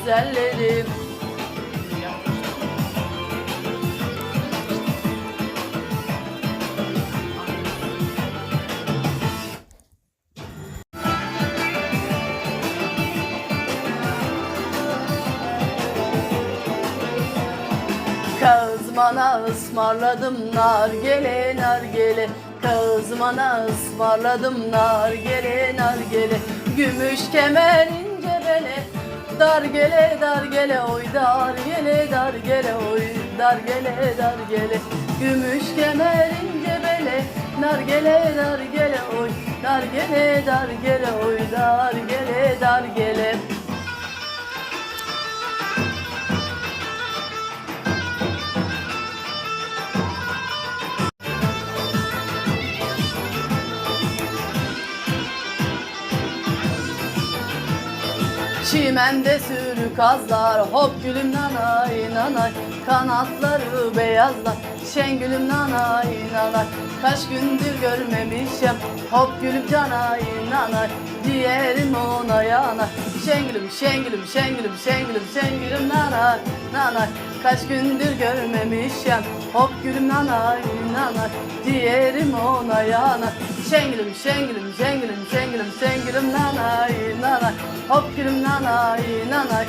güzellerim. Kazmana ısmarladım nargele nargele Kazmana ısmarladım nargele nargele Gümüş kemer ince bele Dar gele dar gele oy dar gele dar gele oy dar gele dar gele. Gümüş kemer ince bele Dar gele dar gele oy. Dar gele dar gele oy dar gele dar gele Çimende sürü kazlar hop gülüm nanay nanay. Kanatları beyazlar şengülüm nanay nanay. Kaç gündür görmemişim hop gülüm canay nanay. Diğerim ona yanar Şengülüm şengülüm şengülüm şengülüm şengülüm nanay nanay. Kaç gündür görmemişim hop gülüm nanay nanay. Diğerim ona yanar Şengülüm şengülüm şengülüm şengülüm şengülüm nanay nanay. Hop gülüm nanay nanay.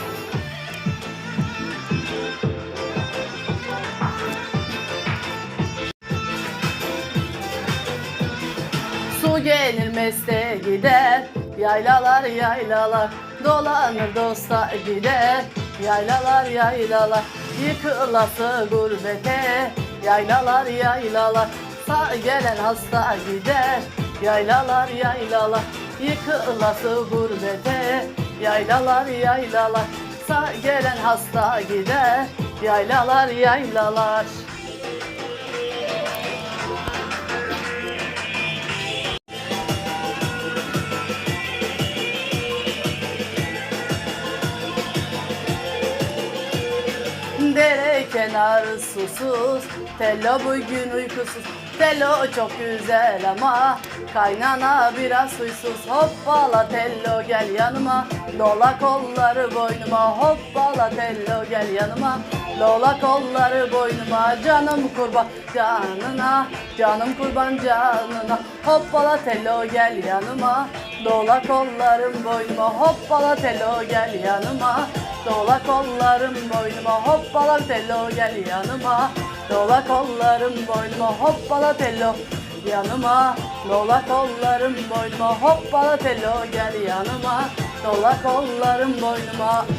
Su gelir meste gider Yaylalar yaylalar. Dolanır dosta gider Yaylalar yaylalar. Yıkılası gurbete Yaylalar yaylalar Sağ gelen hasta gider. Yaylalar yaylalar Yıkılası gurbete. Yaylalar yaylalar Sağ gelen hasta gider. Yaylalar yaylalar kenarı susuz Tello bugün uykusuz. Tello çok güzel ama Kaynana biraz huysuz. Hoppala tello gel yanıma. Dola kolları boynuma. Hoppala tello gel yanıma. Dola kolları boynuma. Canım kurban canına Canım kurban canına. Hoppala tello gel yanıma. Dola kollarım boynuma. Hoppala tello gel yanıma Dola kollarım boynuma hoppala tello gel yanıma. Dola kollarım boynuma hoppala tello yanıma. Dola kollarım boynuma hoppala tello gel yanıma. Dola kollarım boynuma